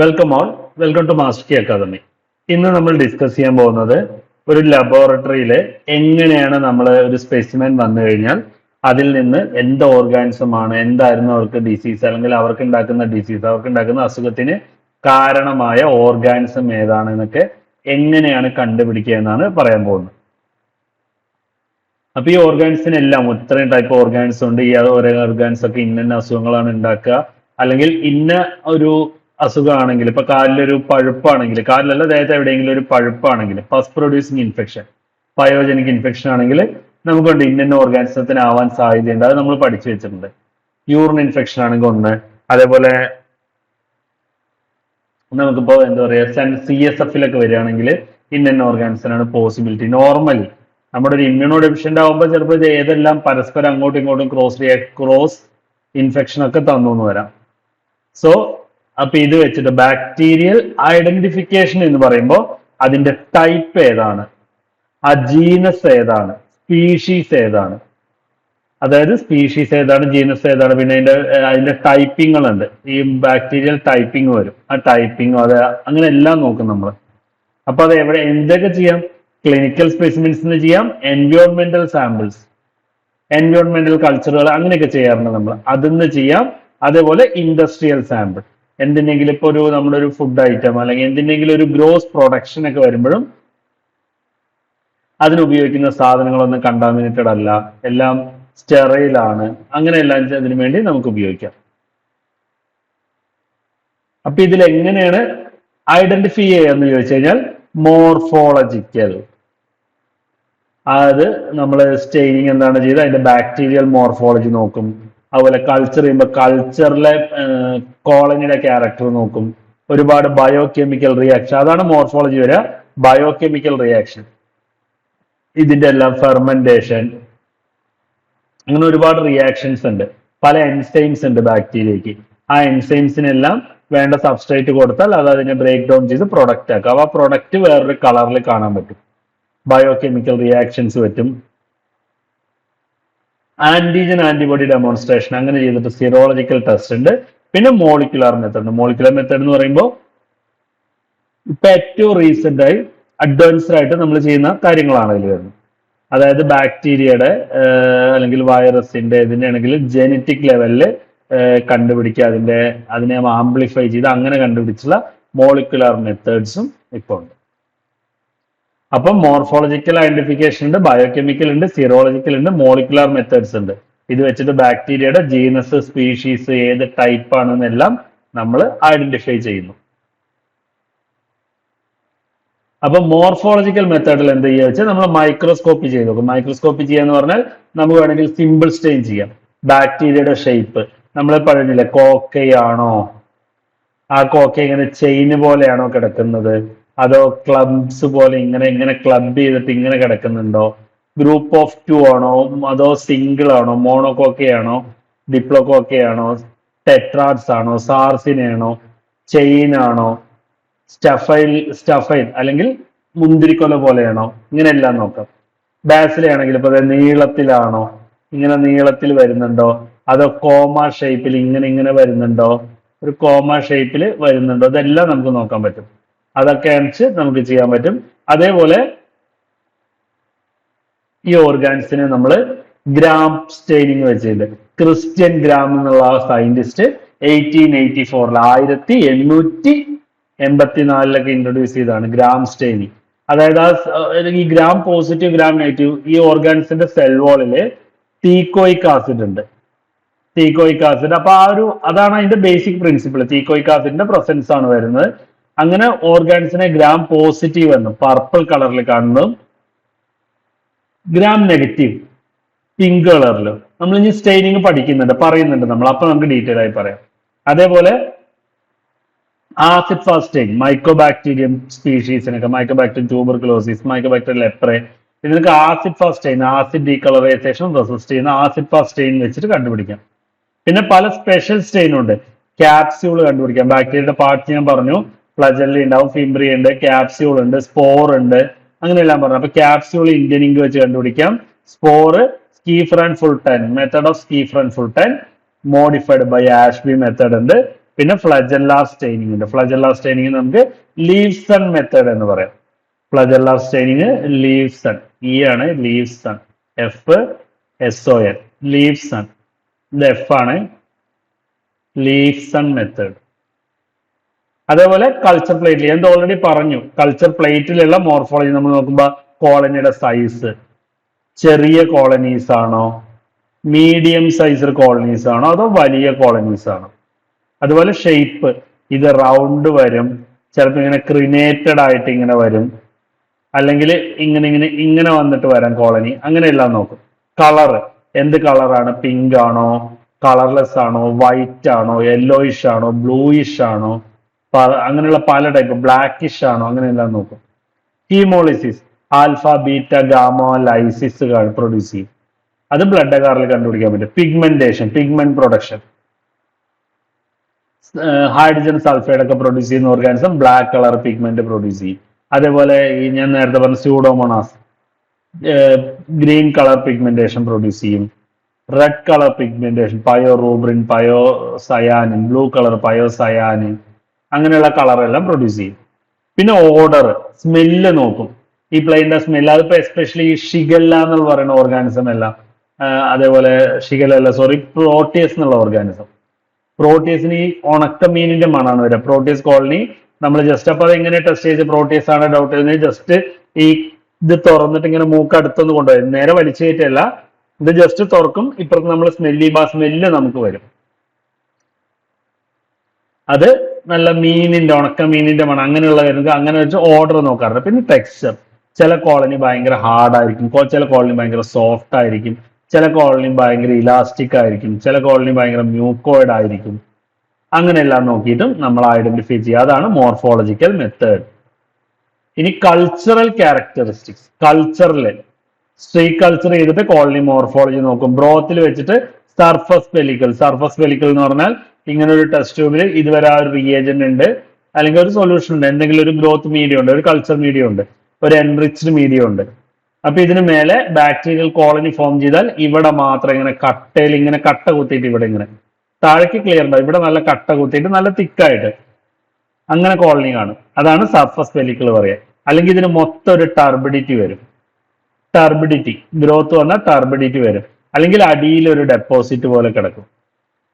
Welcome all welcome to master key academy ഇന്ന് നമ്മൾ discuss ചെയ്യാൻ പോകുന്നത് ഒരു ലബോറട്ടറിയിൽ എങ്ങനെയാണ് നമ്മൾ ഒരു സ്പെസിമെൻ വന്നു കഴിഞ്ഞാൽ അതിൽ നിന്ന് എന്ത് ഓർഗാനിസം ആണ് എന്തായിരുന്നു അവർക്ക് ഡിസീസ് അല്ലെങ്കിൽ അവർക്ക് ഉണ്ടാക്കുന്ന ഡിസീസ് അവർക്ക് ഉണ്ടാക്കുന്ന അസുഖത്തിന് കാരണമായ ഓർഗാനിസം ഏതാണ് എന്നൊക്കെ എങ്ങനെയാണ് കണ്ടുപിടിക്കുക എന്നാണ് പറയാൻ പോകുന്നത്. അപ്പൊ ഈ ഓർഗാൻസിനെല്ലാം ഇത്രയും ടൈപ്പ് ഓർഗാൻസ് ഉണ്ട്. ഈ ഓരോ ഓർഗാൻസ് ഒക്കെ ഇന്ന അസുഖങ്ങളാണ് ഉണ്ടാക്കുക. അല്ലെങ്കിൽ ഇന്ന ഒരു അസുഖമാണെങ്കിൽ ഇപ്പൊ കാലിലൊരു പഴുപ്പാണെങ്കിൽ കാലിലല്ല ദേഹത്ത് എവിടെയെങ്കിലും ഒരു പഴുപ്പാണെങ്കിൽ first producing infection pyogenic infection ആണെങ്കിൽ നമുക്കുണ്ട് ഇന്ന ഓർഗാനിസത്തിന് ആവാൻ സാധ്യതയുണ്ട്. അത് നമ്മൾ പഠിച്ചു വെച്ചിട്ടുണ്ട്. യൂറിൻ ഇൻഫെക്ഷൻ ആണെങ്കിൽ ഒന്ന് അതേപോലെ നമുക്കിപ്പോ എന്താ പറയാ സി എസ് എഫിലൊക്കെ വരികയാണെങ്കിൽ ഇന്ന ഓർഗാനിസത്തിനാണ് പോസിബിലിറ്റി നോർമലി നമ്മുടെ ഒരു ഇമ്മ്യൂണോ ഡെഫിഷ്യന്റ് ആകുമ്പോൾ ചിലപ്പോൾ ഏതെല്ലാം പരസ്പരം അങ്ങോട്ടും ഇങ്ങോട്ടും ക്രോസ് ക്രോസ് ഇൻഫെക്ഷൻ ഒക്കെ തന്നു എന്ന് വരാം. സോ അപ്പൊ ഇത് വെച്ചിട്ട് ബാക്ടീരിയൽ ഐഡന്റിഫിക്കേഷൻ എന്ന് പറയുമ്പോൾ അതിന്റെ ടൈപ്പ് ഏതാണ്? ആ ജീനസ് ഏതാണ്? സ്പീഷീസ് ഏതാണ്? അതായത് സ്പീഷീസ് ഏതാണ് ജീനസ് ഏതാണ് പിന്നെ അതിന്റെ അതിന്റെ ഉണ്ട്. ഈ ബാക്ടീരിയൽ ടൈപ്പിംഗ് വരും. ആ ടൈപ്പിംഗ് അത് അങ്ങനെ എല്ലാം നോക്കും നമ്മൾ അപ്പൊ അത് എവിടെ എന്തൊക്കെ ചെയ്യാം? ക്ലിനിക്കൽ സ്പെസിമെൻസിന് ചെയ്യാം എൻവയോൺമെന്റൽ സാമ്പിൾസ് എൻവയോൺമെന്റൽ കൾച്ചറുകൾ അങ്ങനെയൊക്കെ ചെയ്യാറുണ്ട് നമ്മൾ അതിന്ന് ചെയ്യാം. അതേപോലെ ഇൻഡസ്ട്രിയൽ സാമ്പിൾ എന്തിനെങ്കിലും ഇപ്പൊ ഒരു നമ്മുടെ ഒരു ഫുഡ് ഐറ്റം അല്ലെങ്കിൽ എന്തിനെങ്കിലും ഒരു ഗ്രോസ് പ്രൊഡക്ഷൻ ഒക്കെ വരുമ്പോഴും അതിനുപയോഗിക്കുന്ന സാധനങ്ങളൊന്നും കണ്ടാമിനേറ്റഡ് അല്ല. എല്ലാം സ്റ്റെറയിലാണ് അങ്ങനെ എല്ലാം അതിനു വേണ്ടി നമുക്ക് ഉപയോഗിക്കാം. അപ്പൊ ഇതിൽ എങ്ങനെയാണ് ഐഡന്റിഫൈ ചെയ്യാന്ന് ചോദിച്ചു കഴിഞ്ഞാൽ മോർഫോളജിക്കൽ അതായത് നമ്മൾ സ്റ്റെയിനിങ് എന്താണ് ചെയ്ത് അതിന്റെ ബാക്ടീരിയൽ മോർഫോളജി നോക്കും. അതുപോലെ കൾച്ചർ ചെയ്യുമ്പോൾ കൾച്ചറിലെ കോളനിയുടെ ക്യാരക്ടർ നോക്കും. ഒരുപാട് ബയോ കെമിക്കൽ റിയാക്ഷൻ അതാണ് മോർഫോളജി വരിക ബയോ കെമിക്കൽ റിയാക്ഷൻ ഇതിന്റെ എല്ലാം ഫെർമെന്റേഷൻ അങ്ങനെ ഒരുപാട് റിയാക്ഷൻസ് ഉണ്ട്. പല എൻസൈംസ് ഉണ്ട് ബാക്ടീരിയക്ക് ആ എൻസൈംസിനെല്ലാം വേണ്ട സബ്സ്ട്രേറ്റ് കൊടുത്താൽ അത് അതിനെ ബ്രേക്ക് ഡൗൺ ചെയ്ത് പ്രൊഡക്റ്റ് ആക്കും. ആ പ്രൊഡക്റ്റ് വേറൊരു കളറിൽ കാണാൻ പറ്റും. ബയോ കെമിക്കൽ റിയാക്ഷൻസ് പറ്റും. ആന്റിജൻ ആന്റിബോഡി ഡെമോൺസ്ട്രേഷൻ അങ്ങനെ ചെയ്തിട്ട് സിറോളജിക്കൽ ടെസ്റ്റ് ഉണ്ട്. പിന്നെ മോളിക്കുലാർ മെത്തേഡ് മോളിക്കുലാർ മെത്തേഡ് എന്ന് പറയുമ്പോൾ ഇപ്പൊ ഏറ്റവും റീസെന്റ് ആയി അഡ്വാൻസ്ഡ് ആയിട്ട് നമ്മൾ ചെയ്യുന്ന കാര്യങ്ങളാണ് ഇതിൽ വരുന്നത്. അതായത് ബാക്ടീരിയയുടെ അല്ലെങ്കിൽ വൈറസിന്റെ ഇതിന്റെ ആണെങ്കിൽ ജനറ്റിക് ലെവലിൽ കണ്ടുപിടിക്കുക. അതിന്റെ അതിനെ ആംപ്ലിഫൈ ചെയ്ത് അങ്ങനെ കണ്ടുപിടിച്ചുള്ള മോളിക്കുലാർ മെത്തേഡ്സും ഇപ്പോൾ ഉണ്ട്. അപ്പം മോർഫോളജിക്കൽ ഐഡന്റിഫിക്കേഷൻ ഉണ്ട് ബയോകെമിക്കൽ ഉണ്ട് സിറോളജിക്കൽ ഉണ്ട് മോളിക്കുലാർ മെത്തേഡ്സ് ഉണ്ട്. ഇത് വെച്ചിട്ട് ബാക്ടീരിയയുടെ ജീനസ് സ്പീഷീസ് ഏത് ടൈപ്പ് ആണെന്നെല്ലാം നമ്മൾ ഐഡന്റിഫൈ ചെയ്യുന്നു. അപ്പൊ മോർഫോളജിക്കൽ മെത്തേഡിൽ എന്ത് ചെയ്യുക വെച്ചാൽ നമ്മൾ മൈക്രോസ്കോപ്പി ചെയ്ത് നോക്കും. മൈക്രോസ്കോപ്പി ചെയ്യാന്ന് പറഞ്ഞാൽ നമുക്ക് വേണമെങ്കിൽ സിമ്പിൾ സ്റ്റെയിൻ ചെയ്യാം. ബാക്ടീരിയയുടെ ഷേപ്പ് നമ്മൾ പറഞ്ഞില്ലേ കോക്കയാണോ? ആ കോക്ക ഇങ്ങനെ ചെയിന് പോലെയാണോ കിടക്കുന്നത്? അതോ ക്ലബ്സ് പോലെ ഇങ്ങനെ ഇങ്ങനെ ക്ലബ് ചെയ്തിട്ട് ഇങ്ങനെ കിടക്കുന്നുണ്ടോ? ഗ്രൂപ്പ് ഓഫ് ടു ആണോ? അതോ സിംഗിൾ ആണോ? മോണോകോക്കയാണോ ഡിപ്ലോകോക്കയാണോ ടെട്രാഡ്സ് ആണോ? സാർസിനാണോ ചെയിൻ ആണോ? സ്റ്റഫൈൽ സ്റ്റഫൈൽ അല്ലെങ്കിൽ മുന്തിരിക്കൊല പോലെയാണോ? ഇങ്ങനെയെല്ലാം നോക്കാം. ബാസിലാണെങ്കിൽ ഇപ്പൊ നീളത്തിലാണോ? ഇങ്ങനെ നീളത്തിൽ വരുന്നുണ്ടോ? അതോ കോമ ഷേപ്പിൽ ഇങ്ങനെ ഇങ്ങനെ വരുന്നുണ്ടോ? ഒരു കോമ ഷേപ്പിൽ വരുന്നുണ്ടോ? അതെല്ലാം നമുക്ക് നോക്കാൻ പറ്റും. അതൊക്കെ അണിച്ച് നമുക്ക് ചെയ്യാൻ പറ്റും. അതേപോലെ ഈ ഓർഗാൻസിനെ നമ്മൾ ഗ്രാം സ്റ്റെയിനിങ് വെച്ചിട്ടുണ്ട്. ക്രിസ്ത്യൻ ഗ്രാം എന്നുള്ള സയന്റിസ്റ്റ് എയ്റ്റീൻ എയ്റ്റി ഫോറിൽ ആയിരത്തി എണ്ണൂറ്റി എൺപത്തിനാലിലൊക്കെ ഇൻട്രൊഡ്യൂസ് ചെയ്തതാണ് ഗ്രാം സ്റ്റെയിനിങ്. അതായത് ആ ഈ ഗ്രാം പോസിറ്റീവ് ഗ്രാം നെഗറ്റീവ് ഈ ഓർഗാൻസിന്റെ സെൽ വോളിൽ തീക്കോയിക് ആസിഡ് ഉണ്ട്. തീക്കോയിക് ആസിഡ് അപ്പൊ ആ ഒരു അതാണ് അതിന്റെ ബേസിക് പ്രിൻസിപ്പിൾ തീക്കോയിക് ആസിഡിന്റെ പ്രസൻസ് ആണ് വരുന്നത്. അങ്ങനെ ഓർഗാൻസിനെ ഗ്രാം പോസിറ്റീവ് എന്ന് പർപ്പിൾ കളറിൽ കാണുന്നതും ഗ്രാം നെഗറ്റീവ് പിങ്ക് കളറിൽ നമ്മൾ ഇനി സ്റ്റെയിനിങ് പഠിക്കുന്നുണ്ട് പറയുന്നുണ്ട് നമ്മൾ. അപ്പൊ നമുക്ക് ഡീറ്റെയിൽ ആയി പറയാം. അതേപോലെ ആസിഡ് ഫാസ്റ്റെയിൻ മൈക്രോബാക്ടീരിയം സ്പീഷീസിനൊക്കെ മൈക്രോബാക്ടീരിയം ട്യൂബർക്ലോസിസ് മൈക്രോബാക്ടീരിയം ലെപ്രെ ഇതിനൊക്കെ acid fast fast stain acid decolourisation resist ചെയ്യുന്ന ആസിഡ് ഫാസ്റ്റ് ഫാസ്റ്റെയിൻ വെച്ചിട്ട് കണ്ടുപിടിക്കാം. പിന്നെ പല സ്പെഷ്യൽ സ്റ്റെയിനും ഉണ്ട്. ക്യാപ്സ്യൂൾ കണ്ടുപിടിക്കാം. ബാക്ടീരിയയുടെ പാർട്ട് ഞാൻ പറഞ്ഞു. ഫ്ലജല്ലി ഉണ്ടാവും ഫിംബ്രി ഉണ്ട് ക്യാപ്സ്യൂൾ ഉണ്ട് സ്പോർ ഉണ്ട് അങ്ങനെയെല്ലാം പറഞ്ഞു. അപ്പൊ ക്യാപ്സ്യൂൾ ഇന്ത്യൻ ഇങ്ക് വെച്ച് കണ്ടുപിടിക്കാം. Spore Schaeffer and Fulton method of Schaeffer and Fulton modified by Ashby method ഉണ്ട്. പിന്നെ ഫ്ലജല്ല സ്റ്റെയിനിങ് ഉണ്ട്. ഫ്ലജല്ല സ്റ്റെയിനിങ് നമുക്ക് ലീവ്സൺ മെത്തേഡ് എന്ന് പറയാം. ഫ്ലജല്ല സ്റ്റെയിനിങ് ലീവ്സൺ ഇ ആണ് Leifson F S O N Leifson ഇത് എഫ് ആണ് ലീവ്സൺ മെത്തേഡ് അതേപോലെ കൾച്ചർ പ്ലേറ്റിൽ എന്ത് ഓൾറെഡി പറഞ്ഞു. കൾച്ചർ പ്ലേറ്റിലുള്ള മോർഫോളജി നമ്മൾ നോക്കുമ്പോൾ കോളനിയുടെ സൈസ് ചെറിയ കോളനീസ് ആണോ? മീഡിയം സൈസ് കോളനീസ് ആണോ? അതോ വലിയ കോളനീസ് ആണോ? അതുപോലെ ഷേപ്പ് ഇത് റൗണ്ട് വരും. ചിലപ്പോൾ ഇങ്ങനെ ക്രിനേറ്റഡ് ആയിട്ട് ഇങ്ങനെ വരും. അല്ലെങ്കിൽ ഇങ്ങനെ ഇങ്ങനെ ഇങ്ങനെ വന്നിട്ട് വരാം കോളനി അങ്ങനെയെല്ലാം നോക്കും. കളർ എന്ത് കളറാണ് പിങ്ക് ആണോ? കളർലെസ് ആണോ? വൈറ്റ് ആണോ? യെല്ലോയിഷ് ആണോ? ബ്ലൂയിഷ് ആണോ? അങ്ങനെയുള്ള പല ടൈപ്പ് ബ്ലാക്കിഷ് ആണോ അങ്ങനെയെല്ലാം നോക്കും. Haemolysis alpha beta gamma lysis produce ചെയ്യും. അത് ബ്ലഡ് കാറിൽ കണ്ടുപിടിക്കാൻ പറ്റും. Pigmentation pigment production hydrogen sulphide ഒക്കെ പ്രൊഡ്യൂസ് ചെയ്യുന്ന organism black colour pigment produce ചെയ്യും. അതേപോലെ ഈ ഞാൻ നേരത്തെ പറഞ്ഞ Pseudomonas green colour pigmentation produce ചെയ്യും. Red colour pigmentation pyorubrin pyocyanin blue colour pyocyanin അങ്ങനെയുള്ള കളർ എല്ലാം പ്രൊഡ്യൂസ് ചെയ്യും. പിന്നെ ഓർഡർ സ്മെല്ല് നോക്കും. ഈ പ്ലെയിന്റെ സ്മെല്ല് അതിപ്പോ എസ്പെഷ്യലി ഷിഗല്ല എന്ന് പറയുന്ന ഓർഗാനിസം എല്ലാം. അതേപോലെ ഷിഗലല്ല സോറി പ്രോട്ടിയസ് എന്നുള്ള ഓർഗാനിസം പ്രോട്ടീസിന് ഈ ഉണക്ക മീനിന്റെ മണാണ് വരിക. പ്രോട്ടിയസ് കോളനി നമ്മൾ ജസ്റ്റ് അപ്പൊ അത് എങ്ങനെ ടെസ്റ്റ് ചെയ്ത് പ്രോട്ടിയസ് ആണ് ഡൗട്ട് ചെയ്യുന്നത്. ജസ്റ്റ് ഈ ഇത് തുറന്നിട്ട് ഇങ്ങനെ മൂക്ക് അടുത്തൊന്ന് കൊണ്ടുപോയി. നേരെ വലിച്ചു കയറ്റല്ല ഇത് ജസ്റ്റ് തുറക്കും. ഇപ്പുറത്ത് നമ്മൾ സ്മെല്ലി ആ സ്മെല്ല് നമുക്ക് വരും. അത് നല്ല മീനിന്റെ ഉണക്ക മീനിന്റെ മണം അങ്ങനെയുള്ള വരുന്നത് അങ്ങനെ വെച്ച് ഓർഡർ നോക്കാറുണ്ട്. പിന്നെ ടെക്സ്ചർ ചില കോളനി ഭയങ്കര ഹാർഡ് ആയിരിക്കും. കൊ- ചില കോളനി ഭയങ്കര സോഫ്റ്റ് ആയിരിക്കും. ചില കോളനി ഭയങ്കര ഇലാസ്റ്റിക് ആയിരിക്കും. ചില കോളനി ഭയങ്കര മ്യൂക്കോയിഡ് ആയിരിക്കും. അങ്ങനെയെല്ലാം നോക്കിയിട്ടും നമ്മൾ ഐഡന്റിഫൈ ചെയ്യുക. അതാണ് മോർഫോളജിക്കൽ മെത്തേഡ് ഇനി കൾച്ചറൽ ക്യാരക്ടറിസ്റ്റിക്സ് കൾച്ചറിൽ സ്ട്രീ കൾച്ചർ ചെയ്തിട്ട് കോളനി മോർഫോളജി നോക്കും. ബ്രോത്തിൽ വെച്ചിട്ട് സർഫസ് പെലിക്കൽ സർഫസ് പെലിക്കൽ എന്ന് പറഞ്ഞാൽ ഇങ്ങനെ ഒരു ടെസ്റ്റ് ട്യൂബിൽ ഇതുവരെ ആ ഒരു റിയേജന്റ് ഉണ്ട്. അല്ലെങ്കിൽ ഒരു സൊല്യൂഷൻ ഉണ്ട്. എന്തെങ്കിലും ഒരു ഗ്രോത്ത് മീഡിയ ഉണ്ട് ഒരു കൾച്ചർ മീഡിയ ഉണ്ട് ഒരു എൻറിച്ച്ഡ് മീഡിയ ഉണ്ട്. അപ്പൊ ഇതിന് മേലെ ബാക്ടീരിയൽ കോളനി ഫോം ചെയ്താൽ ഇവിടെ മാത്രം ഇങ്ങനെ കട്ടയിൽ ഇങ്ങനെ കട്ട കുത്തിയിട്ട് ഇവിടെ ഇങ്ങനെ. താഴേക്ക് ക്ലിയർ ഉണ്ടാവും. ഇവിടെ നല്ല കട്ട കുത്തിയിട്ട് നല്ല തിക്കായിട്ട് അങ്ങനെ കോളനി കാണും. അതാണ് സർഫസ് പെലിക്കിൾ പറയാം. അല്ലെങ്കിൽ ഇതിന് മൊത്തം ഒരു ടർബിഡിറ്റി വരും. ടർബിഡിറ്റി ഗ്രോത്ത് വന്നാൽ ടർബിഡിറ്റി വരും. അല്ലെങ്കിൽ അടിയിൽ ഒരു ഡെപ്പോസിറ്റ് പോലെ കിടക്കും.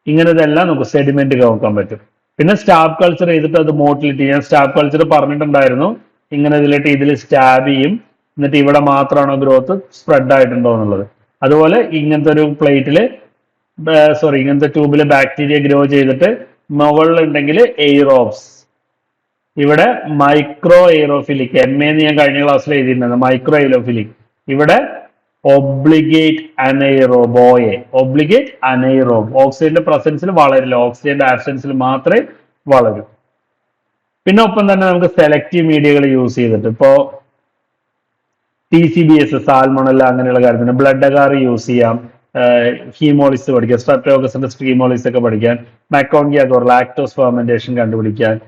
ഇങ്ങനെ ഇതെല്ലാം നമുക്ക് സെഡിമെന്റ് നോക്കാൻ പറ്റും. പിന്നെ സ്റ്റാഫ് കൾച്ചർ ചെയ്തിട്ട് അത് മോട്ടിലിറ്റി ഞാൻ സ്റ്റാഫ് കൾച്ചർ പറഞ്ഞിട്ടുണ്ടായിരുന്നു. ഇങ്ങനെ ഇതിലിട്ട് ഇതിൽ സ്റ്റാബ് ചെയ്യും. എന്നിട്ട് ഇവിടെ മാത്രമാണോ ഗ്രോത്ത് സ്പ്രെഡ് ആയിട്ടുണ്ടോ എന്നുള്ളത്. അതുപോലെ ഇങ്ങനത്തെ ഒരു പ്ലേറ്റിൽ സോറി ഇങ്ങനത്തെ ട്യൂബിൽ ബാക്ടീരിയ ഗ്രോ ചെയ്തിട്ട് മുകളിലുണ്ടെങ്കിൽ എയ്റോബ്സ് ഇവിടെ മൈക്രോ എയ്റോഫിലിക് എം എന്ന് ഞാൻ കഴിഞ്ഞ ക്ലാസ്സിൽ എഴുതിയിരുന്നത് മൈക്രോ എയ്റോഫിലിക് ഇവിടെ ഒബ്ലിഗേറ്റ് അനൈറോബോയെ ഒബ്ലിഗേറ്റ് അനൈറോബ് ഓക്സിജന്റെ പ്രസൻസിൽ വളരില്ല. ഓക്സിജന്റെ ആബ്സെൻസിൽ മാത്രമേ വളരൂ. പിന്നെ ഒപ്പം തന്നെ നമുക്ക് സെലക്റ്റീവ് മീഡിയകൾ യൂസ് ചെയ്തിട്ട് ഇപ്പോ T C B S Salmonella അങ്ങനെയുള്ള കാര്യത്തിന് ബ്ലഡ് അഗാർ യൂസ് ചെയ്യാം. ഹീമോളിസ് പഠിക്കാം. സ്ട്രെപ്റ്റോകസിന്റെ ഹീമോളിസ് ഒക്കെ പഠിക്കാൻ. മെക്കോൺഗിയാഗോർ ലാക്ടോസ് ഫെർമെന്റേഷൻ കണ്ടുപിടിക്കാൻ.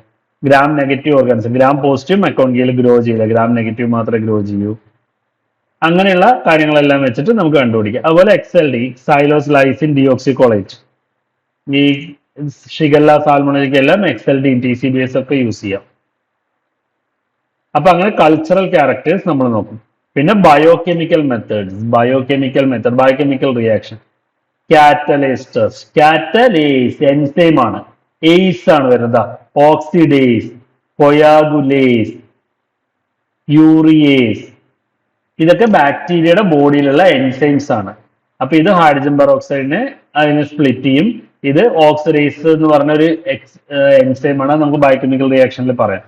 Gram negative organisms Gram positive മെക്കോൺഗിയയിൽ grow ചെയ്യില്ല. ഗ്രാം നെഗറ്റീവ് മാത്രമേ ഗ്രോ ചെയ്യൂ. അങ്ങനെയുള്ള കാര്യങ്ങളെല്ലാം വെച്ചിട്ട് നമുക്ക് കണ്ടുപിടിക്കാം. അതുപോലെ X L D xylose lysine deoxycholate ഈ ഷിഗല്ല സാൽമോണയ്ക്ക് എല്ലാം X L D T C B S ഒക്കെ യൂസ് ചെയ്യാം. അപ്പൊ അങ്ങനെ കൾച്ചറൽ ക്യാരക്ടേഴ്സ് നമ്മൾ നോക്കും. പിന്നെ biochemical methods biochemical method biochemical reaction catalase tests catalase enzyme ആണ്. എയ്സ് ആണ് വരുന്നത്. ഓക്സിഡേസ് കൊയാഗുലേസ് യൂറിയേസ് ഇതൊക്കെ ബാക്ടീരിയയുടെ ബോഡിയിലുള്ള എൻസൈംസ് ആണ്. അപ്പൊ ഇത് ഹൈഡ്രജൻ പെറോക്സൈഡിനെ അതിനെ സ്പ്ലിറ്റ് ചെയ്യും. ഇത് ഓക്സിഡൈസ് എന്ന് പറഞ്ഞ ഒരു എൻസൈം ആണ്. നമുക്ക് ബയോകെമിക്കൽ റിയാക്ഷനിൽ പറയാം.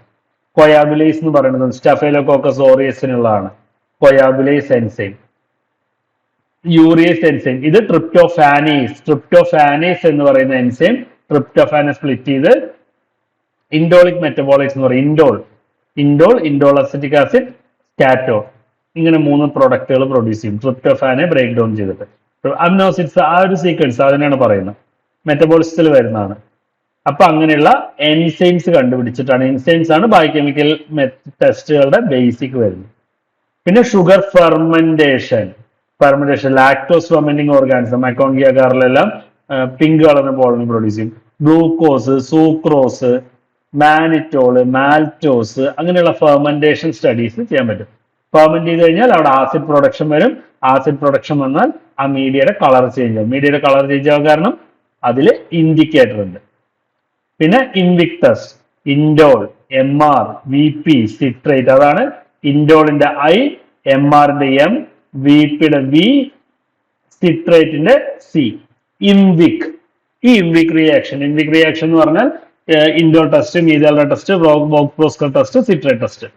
കൊയാബുലൈസ് എന്ന് പറയുന്നത് സ്റ്റഫൈലോകോക്കസ് ഓറിയസിനുള്ളതാണ് കൊയാബുലൈസ് എൻസൈം യൂറിയസ് എൻസൈം ഇത് ട്രിപ്റ്റോഫാനേസ് ട്രിപ്റ്റോഫാനേസ് എന്ന് പറയുന്ന എൻസൈം ട്രിപ്റ്റോഫാനെ സ്പ്ലിറ്റ് ചെയ്ത് ഇൻഡോളിക് മെറ്റബോളിക്സ് എന്ന് പറയും. Indole indole indole acetic acid skatole ഇങ്ങനെ മൂന്ന് പ്രൊഡക്റ്റുകൾ പ്രൊഡ്യൂസ് ചെയ്യും. ട്രിപ്റ്റോഫാനെ ബ്രേക്ക് ഡൗൺ ചെയ്തിട്ട്. അമിനോസിഡ്സ് ആ ഒരു സീക്വൻസ് അതിനാണ് പറയുന്നത്. മെറ്റബോളിസത്തിൽ വരുന്നതാണ്. അപ്പൊ അങ്ങനെയുള്ള എൻസൈംസ് കണ്ടുപിടിച്ചിട്ടാണ് എൻസൈംസ് ആണ് ബയോകെമിക്കൽ ടെസ്റ്റുകളുടെ ബേസിക് വരുന്നത്. പിന്നെ sugar fermentation fermentation lactose fermenting organism MacConkey കാറിലെല്ലാം pink കളറിന് പോളിന് പ്രൊഡ്യൂസ് ചെയ്യും. ഗ്ലൂക്കോസ് സൂക്രോസ് മാനിറ്റോൾ മാൽറ്റോസ് അങ്ങനെയുള്ള ഫെർമെന്റേഷൻ സ്റ്റഡീസ് ചെയ്യാൻ പറ്റും. ഫെർമെന്റ് ചെയ്ത് കഴിഞ്ഞാൽ അവിടെ ആസിഡ് പ്രൊഡക്ഷൻ വരും. ആസിഡ് പ്രൊഡക്ഷൻ വന്നാൽ ആ മീഡിയയുടെ കളർ ചേഞ്ച് ആവും. മീഡിയയുടെ കളർ ചേഞ്ച് ആവാൻ കാരണം അതിൽ ഇൻഡിക്കേറ്റർ ഉണ്ട്. പിന്നെ IMViC tests indole M R V P citrate അതാണ് ഇൻഡോളിന്റെ ഐ എം ആറിന്റെ എം വി പിയുടെ വി സിട്രേറ്റിന്റെ സി ഇൻവിക് ഈ ഇൻവിക് റിയാക്ഷൻ ഇൻവിക് റിയാക്ഷൻ എന്ന് പറഞ്ഞാൽ indole test methyl test Voges Proskauer test citrate test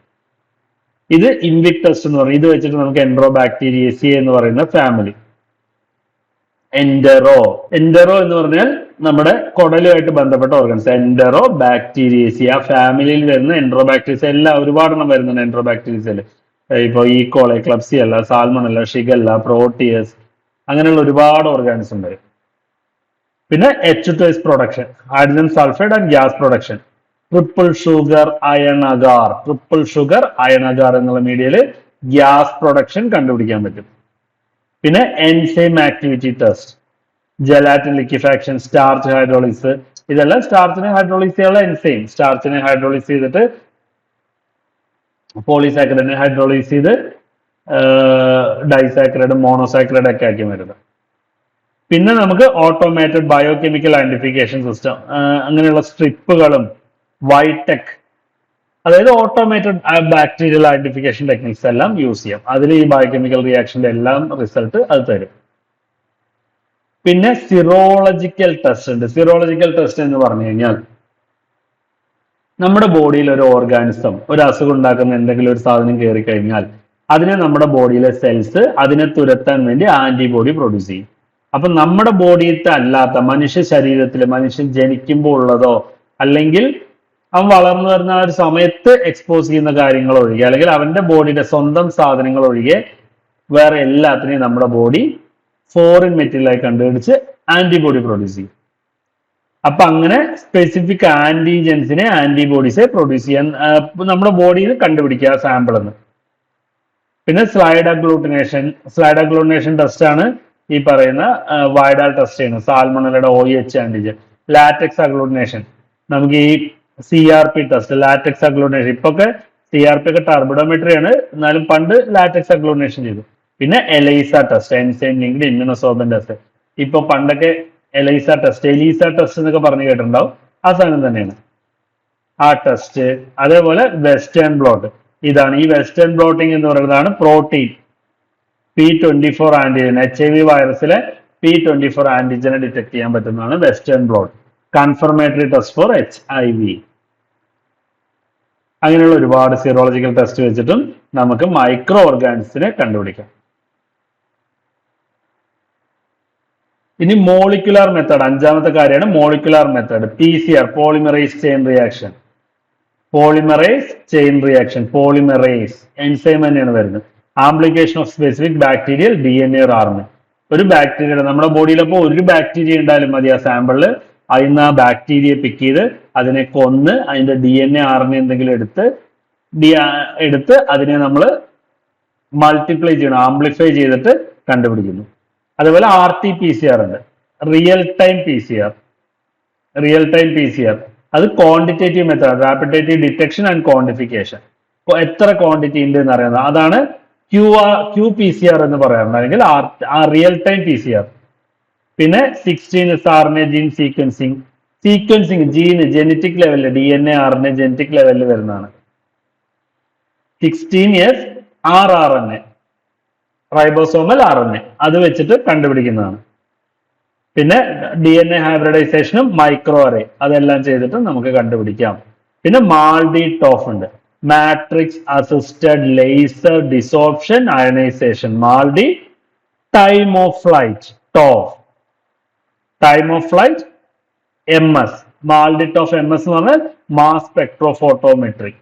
ഇത് ഇൻവിക്ടസ് എന്ന് പറയും. ഇത് വെച്ചിട്ട് നമുക്ക് എൻട്രോ ബാക്ടീരിയസി എന്ന് പറയുന്ന ഫാമിലി എൻഡറോ എൻഡറോ എന്ന് പറഞ്ഞാൽ നമ്മുടെ കുടലുമായിട്ട് ബന്ധപ്പെട്ട ഓർഗൻസ് എൻഡറോ ബാക്ടീരിയസി ആ ഫാമിലിയിൽ വരുന്ന എൻഡ്രോ ബാക്ടീരിയസ് എല്ലാം ഒരുപാട് ഒരുപാടെണ്ണം വരുന്നുണ്ട് എൻഡ്രോ ബാക്ടീരിയസിൽ ഇപ്പോൾ ഈ കോളെ ക്ലബ്സി അല്ല സാൽമൺ അല്ല ഷിഗല്ല പ്രോട്ടിയസ് അങ്ങനെയുള്ള ഒരുപാട് ഓർഗാനിസം ഉണ്ട്. പിന്നെ H two S production hydrogen sulphide and gas production triple sugar iron agar triple sugar iron agar എന്നുള്ള മീഡിയയിൽ ഗ്യാസ് പ്രൊഡക്ഷൻ കണ്ടുപിടിക്കാൻ പറ്റും. പിന്നെ enzyme activity test gelatin liquefaction starch hydrolysis ഇതെല്ലാം സ്റ്റാർച്ചിനെ ഹൈഡ്രോളിക്സ് ചെയ്യാനുള്ള എൻസൈം സ്റ്റാർച്ചിനെ ഹൈഡ്രോളിക്സ് ചെയ്തിട്ട് പോളിസാക്രൈഡിനെ ഹൈഡ്രോളിക്സ് ചെയ്ത് ഡൈസാക്രൈഡ് മോണോസാക്രൈഡ് ഒക്കെ ആക്കി വരുന്നത് പിന്നെ നമുക്ക് ഓട്ടോമേറ്റഡ് ബയോകെമിക്കൽ ഐഡന്റിഫിക്കേഷൻ സിസ്റ്റം അങ്ങനെയുള്ള സ്ട്രിപ്പുകളും വൈടെക് അതായത് ഓട്ടോമേറ്റഡ് ബാക്ടീരിയൽ ഐഡന്റിഫിക്കേഷൻ ടെക്നിക്സ് എല്ലാം യൂസ് ചെയ്യാം. അതിൽ ഈ ബയോകെമിക്കൽ റിയാക്ഷന്റെ എല്ലാം റിസൾട്ട് അത് തരും. പിന്നെ സിറോളജിക്കൽ ടെസ്റ്റ് ഉണ്ട്. സിറോളജിക്കൽ ടെസ്റ്റ് എന്ന് പറഞ്ഞു കഴിഞ്ഞാൽ നമ്മുടെ ബോഡിയിൽ ഒരു ഓർഗാനിസം ഒരു അസുഖം ഉണ്ടാക്കുന്ന എന്തെങ്കിലും ഒരു സാധനം കയറി കഴിഞ്ഞാൽ അതിനെ നമ്മുടെ ബോഡിയിലെ സെൽസ് അതിനെ തുരത്താൻ വേണ്ടി ആന്റിബോഡി പ്രൊഡ്യൂസ് ചെയ്യും. അപ്പൊ നമ്മുടെ ബോഡിയിലത്തെ അല്ലാത്ത മനുഷ്യ ശരീരത്തിൽ മനുഷ്യൻ ജനിക്കുമ്പോൾ ഉള്ളതോ അല്ലെങ്കിൽ അവൻ വളർന്നു വരുന്ന ആ ഒരു സമയത്ത് എക്സ്പോസ് ചെയ്യുന്ന കാര്യങ്ങൾ ഒഴികെ അല്ലെങ്കിൽ അവന്റെ ബോഡിയുടെ സ്വന്തം സാധനങ്ങൾ ഒഴികെ വേറെ എല്ലാത്തിനെയും നമ്മുടെ ബോഡി ഫോറിൻ മെറ്റീരിയലായി കണ്ടുപിടിച്ച് ആന്റിബോഡി പ്രൊഡ്യൂസ് ചെയ്യും. അപ്പൊ അങ്ങനെ സ്പെസിഫിക് ആന്റിജൻസിനെ ആന്റിബോഡീസെ പ്രൊഡ്യൂസ് ചെയ്യാൻ നമ്മുടെ ബോഡിയിൽ കണ്ടുപിടിക്കുക സാമ്പിൾ എന്ന്. പിന്നെ സ്ലൈഡ് അഗ്ലൂട്ടിനേഷൻ സ്ലൈഡ് ടെസ്റ്റ് ആണ് ഈ പറയുന്ന വൈഡാൽ ടെസ്റ്റ് ചെയ്യുന്നത്. സാൽമണലയുടെ O H antigen latex agglutination നമുക്ക് ഈ C R P test latex agglutination ഇപ്പൊ ഒക്കെ സി ആർ പി ഒക്കെ ടർബിഡോമെട്രി ആണ്. എന്നാലും പണ്ട് ലാറ്റക്സ് അഗ്ലോണേഷൻ ചെയ്തു. പിന്നെ ELISA test enzyme linked immunosorbent test ഇപ്പൊ പണ്ടൊക്കെ എലൈസ ടെസ്റ്റ് എലീസ ടെസ്റ്റ് എന്നൊക്കെ പറഞ്ഞു കേട്ടിട്ടുണ്ടാവും. ആ സാധനം തന്നെയാണ്. ആ ടെസ്റ്റ് അതേപോലെ വെസ്റ്റേൺ ബ്ലോട്ട് ഇതാണ് ഈ വെസ്റ്റേൺ ബ്ലോട്ടിംഗ് എന്ന് പറയുന്നതാണ് protein P twenty four antigen H I V വൈറസിലെ P twenty four ആന്റിജനെ ഡിറ്റക്ട് ചെയ്യാൻ പറ്റുന്നതാണ് western blot confirmatory test for H I V അങ്ങനെയുള്ള ഒരുപാട് സീറോളജിക്കൽ ടെസ്റ്റ് വെച്ചിട്ടും നമുക്ക് മൈക്രോ ഓർഗാനിസിനെ കണ്ടുപിടിക്കാം. ഇനി മോളിക്കുലാർ മെത്തേഡ് അഞ്ചാമത്തെ കാര്യമാണ് molecular method P C R polymerase chain reaction polymerase chain reaction polymerase enzyme തന്നെയാണ് വരുന്നത്. Amplification of specific bacterial D N A R ഒരു ബാക്ടീരിയ നമ്മുടെ ബോഡിയിലപ്പോ ഒരു ബാക്ടീരിയ ഉണ്ടായാലും മതി ആ സാമ്പിളിൽ അതിന്ന് ആ ബാക്ടീരിയ പിക്ക് ചെയ്ത് അതിനെ കൊന്ന് അതിന്റെ D N A R N എന്തെങ്കിലും എടുത്ത് ഡി എടുത്ത് അതിനെ നമ്മൾ മൾട്ടിപ്ലൈ ചെയ്യണം ആംപ്ലിഫൈ ചെയ്തിട്ട് കണ്ടുപിടിക്കുന്നു. അതുപോലെ R T P C R ഉണ്ട്. Real time P C R real time P C R അത് quantitative method rapid detection and quantification എത്ര ക്വാണ്ടിറ്റി ഉണ്ട് എന്ന് അറിയുന്നത് അതാണ് Q R Q P C R എന്ന് പറയാറുണ്ട്. അല്ലെങ്കിൽ real time P C R പിന്നെ sixteen S R gene sequencing sequencing ജീന് ജനറ്റിക് ലെവലിൽ D N A R N A genetic ലെവലിൽ വരുന്നതാണ്. Sixteen years R R N A ribosomal R N A അത് വെച്ചിട്ട് കണ്ടുപിടിക്കുന്നതാണ്. പിന്നെ ഡി എൻ എ ഹൈബ്രിഡൈസേഷനും microarray അതെല്ലാം ചെയ്തിട്ട് നമുക്ക് കണ്ടുപിടിക്കാം. പിന്നെ മാൾഡി ടോഫ് ഉണ്ട്. Matrix assisted laser desorption ionisation MALDI time of flight TOF time of flight M S MALDI TOF of M S എന്ന് പറഞ്ഞാൽ മാസ് സ്പെക്ട്രോഫോട്ടോമെട്രി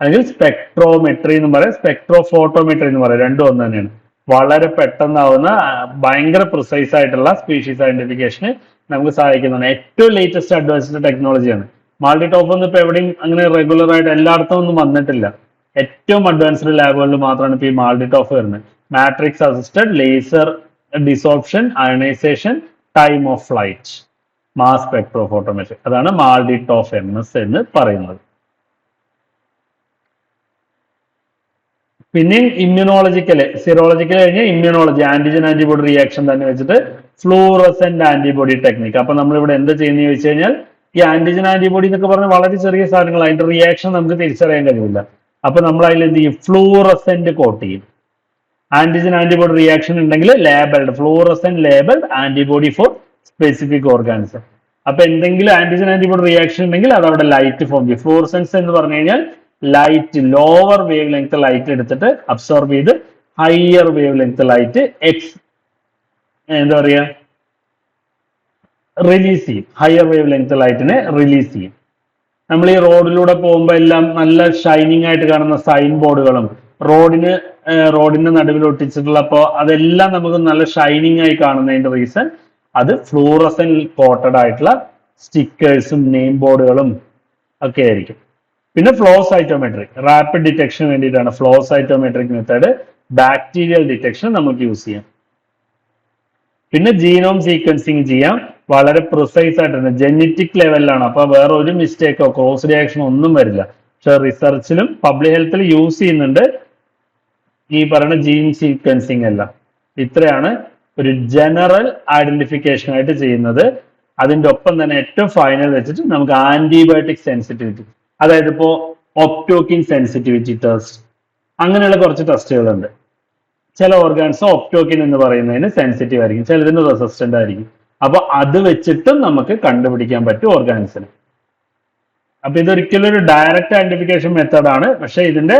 അല്ലെങ്കിൽ സ്പെക്ട്രോമെട്രി എന്ന് പറയാം. സ്പെക്ട്രോഫോട്ടോമെട്രി എന്ന് പറയാം. രണ്ടും ഒന്ന് തന്നെയാണ്. വളരെ പെട്ടെന്നാവുന്ന ഭയങ്കര പ്രിസൈസ് ആയിട്ടുള്ള സ്പീഷീസ് ഐഡന്റിഫിക്കേഷന് നമുക്ക് സഹായിക്കുന്നതാണ് ഏറ്റവും ലേറ്റസ്റ്റ് അഡ്വാൻസ്ഡ് ടെക്നോളജിയാണ് മാൾഡി ടോപ്പ് ഒന്നും ഇപ്പൊ എവിടെയും അങ്ങനെ റെഗുലർ ആയിട്ട് എല്ലായിടത്തും ഒന്നും വന്നിട്ടില്ല. ഏറ്റവും അഡ്വാൻസ്ഡ് ലാബുകളിൽ മാത്രമാണ് ഇപ്പൊ ഈ മാൾഡി ടോപ്പ് വരുന്നത്. Matrix assisted laser desorption ionisation time of flight mass spectrophotometry അതാണ് മാൾഡിറ്റ് ഓഫ് എം എസ് എന്ന് പറയുന്നത്. പിന്നെ ഇമ്മ്യൂണോളജിക്കൽ സിറോളജിക്കൽ കഴിഞ്ഞ് ഇമ്മ്യൂണോളജി ആന്റിജൻ ആന്റിബോഡി റിയാക്ഷൻ തന്നെ വെച്ചിട്ട് ഫ്ലൂറസെന്റ് ആന്റിബോഡി ടെക്നിക്ക് അപ്പൊ നമ്മൾ ഇവിടെ എന്ത് ചെയ്യുന്ന ചോദിച്ചു കഴിഞ്ഞാൽ ഈ ആന്റിജൻ ആന്റിബോഡി എന്നൊക്കെ പറഞ്ഞ വളരെ ചെറിയ സാധനങ്ങൾ അതിന്റെ റിയാക്ഷൻ നമുക്ക് തിരിച്ചറിയാൻ കഴിയില്ല. അപ്പൊ നമ്മൾ അതിൽ എന്ത് ചെയ്യും? ഫ്ലൂറസെന്റ് കോട്ട് ചെയ്യും. ആന്റിജൻ ആന്റിബോഡി റിയാക്ഷൻ ഉണ്ടെങ്കിൽ labelled fluorescent labelled antibody for specific organisms അപ്പൊ എന്തെങ്കിലും ആന്റിജൻ ആന്റിബോഡി റിയാക്ഷൻ ഉണ്ടെങ്കിൽ അത് അവിടെ ലൈറ്റ് ഫോം ചെയ്യും. ഫ്ലോറസൻസ് എന്ന് പറഞ്ഞു കഴിഞ്ഞാൽ light lower wavelength light എടുത്തിട്ട് അബ്സോർബ് ചെയ്ത് ഹയർ വേവ് ലെങ്ത് ലൈറ്റ് എക്സ് എന്താ പറയാ? റിലീസ് ചെയ്യും. ഹയർ വേവ് ലെങ്ത് ലൈറ്റിനെ റിലീസ് ചെയ്യും. നമ്മൾ ഈ റോഡിലൂടെ പോകുമ്പോൾ എല്ലാം നല്ല ഷൈനിങ് ആയിട്ട് കാണുന്ന സൈൻ ബോർഡുകളും റോഡിന് റോഡിന്റെ നടുവിൽ ഒട്ടിച്ചിട്ടുള്ള അപ്പോൾ അതെല്ലാം നമുക്ക് നല്ല ഷൈനിങ് ആയി കാണുന്നതിന്റെ റീസൺ അത് ഫ്ലൂറസൻ കോട്ടഡ് ആയിട്ടുള്ള സ്റ്റിക്കേഴ്സും നെയിം ബോർഡുകളും ഒക്കെ ആയിരിക്കും. പിന്നെ ഫ്ലോ സൈറ്റോമെട്രിക് റാപ്പിഡ് ഡിറ്റക്ഷൻ വേണ്ടിയിട്ടാണ് flow cytometric method bacterial detection നമുക്ക് യൂസ് ചെയ്യാം. പിന്നെ ജീനോം സീക്വൻസിങ് ചെയ്യാം. വളരെ പ്രിസൈസ് ആയിട്ടുണ്ട്. ജെനറ്റിക് ലെവലിലാണ് അപ്പൊ വേറെ ഒരു മിസ്റ്റേക്കോ ക്രോസ് റിയാക്ഷനോ ഒന്നും വരില്ല. പക്ഷെ റിസർച്ചിലും പബ്ലിക് ഹെൽത്തിൽ യൂസ് ചെയ്യുന്നുണ്ട്. ഈ പറയുന്ന ജീൻ സീക്വൻസിങ് അല്ല ഇത്രയാണ് ഒരു ജനറൽ ഐഡന്റിഫിക്കേഷൻ ആയിട്ട് ചെയ്യുന്നത്. അതിന്റെ ഒപ്പം തന്നെ ഏറ്റവും ഫൈനൽ വെച്ചിട്ട് നമുക്ക് ആന്റിബയോട്ടിക് സെൻസിറ്റിവിറ്റി അതായത് ഇപ്പോ ഒപ്റ്റോക്കിൻ സെൻസിറ്റിവിറ്റി ടെസ്റ്റ് അങ്ങനെയുള്ള കുറച്ച് ടെസ്റ്റുകളുണ്ട് ചില ഓർഗാൻസ് ഒപ്റ്റോക്കിൻ എന്ന് പറയുന്നതിന് സെൻസിറ്റീവ് ആയിരിക്കും. ചിലതിന് റെസിസ്റ്റന്റ് ആയിരിക്കും. അപ്പൊ അത് വെച്ചിട്ടും നമുക്ക് കണ്ടുപിടിക്കാൻ പറ്റും ഓർഗാൻസിന് അപ്പൊ ഇതൊരിക്കലും ഒരു ഡയറക്റ്റ് ഐഡന്റിഫിക്കേഷൻ മെത്തേഡ് ആണ്. പക്ഷെ ഇതിന്റെ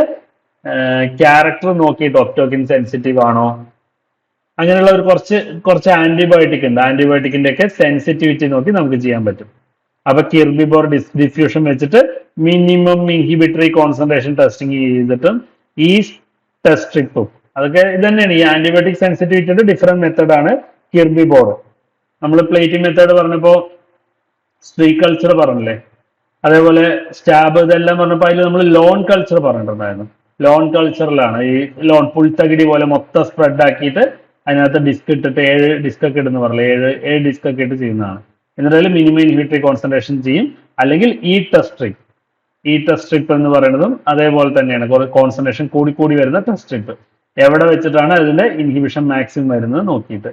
ക്യാരക്ടർ നോക്കിയിട്ട് ഒപ്റ്റോക്കിൻ സെൻസിറ്റീവ് ആണോ? അങ്ങനെയുള്ള ഒരു കുറച്ച് കുറച്ച് ആന്റിബയോട്ടിക് ഉണ്ട്. ആന്റിബയോട്ടിക്കിന്റെ ഒക്കെ സെൻസിറ്റിവിറ്റി നോക്കി നമുക്ക് ചെയ്യാൻ പറ്റും. അപ്പൊ കിർബിബോർ ഡിസ് ഡിഫ്യൂഷൻ വെച്ചിട്ട് മിനിമം ഇൻഹിബിറ്ററി കോൺസെൻട്രേഷൻ ടെസ്റ്റിംഗ് ചെയ്തിട്ടും ഈ ടെസ്റ്റ് സ്ട്രിപ്പും അതൊക്കെ ഇത് തന്നെയാണ്. ഈ ആന്റിബയോട്ടിക് സെൻസിറ്റിവിറ്റിയുടെ ഡിഫറെന്റ് മെത്തേഡ് ആണ് കിർബി ബോർഡ് നമ്മൾ പ്ലേറ്റിംഗ് മെത്തേഡ് പറഞ്ഞപ്പോ സ്ട്രീ കൾച്ചർ പറഞ്ഞില്ലേ? അതേപോലെ സ്റ്റാബ് ഇതെല്ലാം പറഞ്ഞപ്പോൾ അതിൽ നമ്മൾ ലോൺ കൾച്ചർ പറഞ്ഞിട്ടുണ്ടായിരുന്നു. ലോൺ കൾച്ചറിലാണ് ഈ ലോൺ പുൽത്തകിടി പോലെ മൊത്തം സ്പ്രെഡ് ആക്കിയിട്ട് അതിനകത്ത് ഡിസ്ക് ഇട്ടിട്ട് ഏഴ് ഡിസ്ക് ഒക്കെ ഇടുന്ന പറഞ്ഞില്ലേ? ഏഴ് ഏഴ് ഡിസ്ക് ഒക്കെ ഇട്ട് ചെയ്യുന്നതാണ്. എന്നിട്ട് മിനിമം ഇൻഹിബിറ്ററി കോൺസെൻട്രേഷൻ ചെയ്യും. അല്ലെങ്കിൽ ഈ ടെസ്റ്റ് സ്ട്രിപ്പ് ഈ ടെസ്റ്റ് സ്ട്രിപ്പ് എന്ന് പറയുന്നതും അതേപോലെ തന്നെയാണ്. കുറെ കോൺസെൻട്രേഷൻ കൂടി കൂടി വരുന്ന ടെസ്റ്റ് സ്ട്രിപ്പ് എവിടെ വെച്ചിട്ടാണ് അതിന്റെ ഇൻഹിബിഷൻ മാക്സിമം വരുന്നത് നോക്കിയിട്ട്.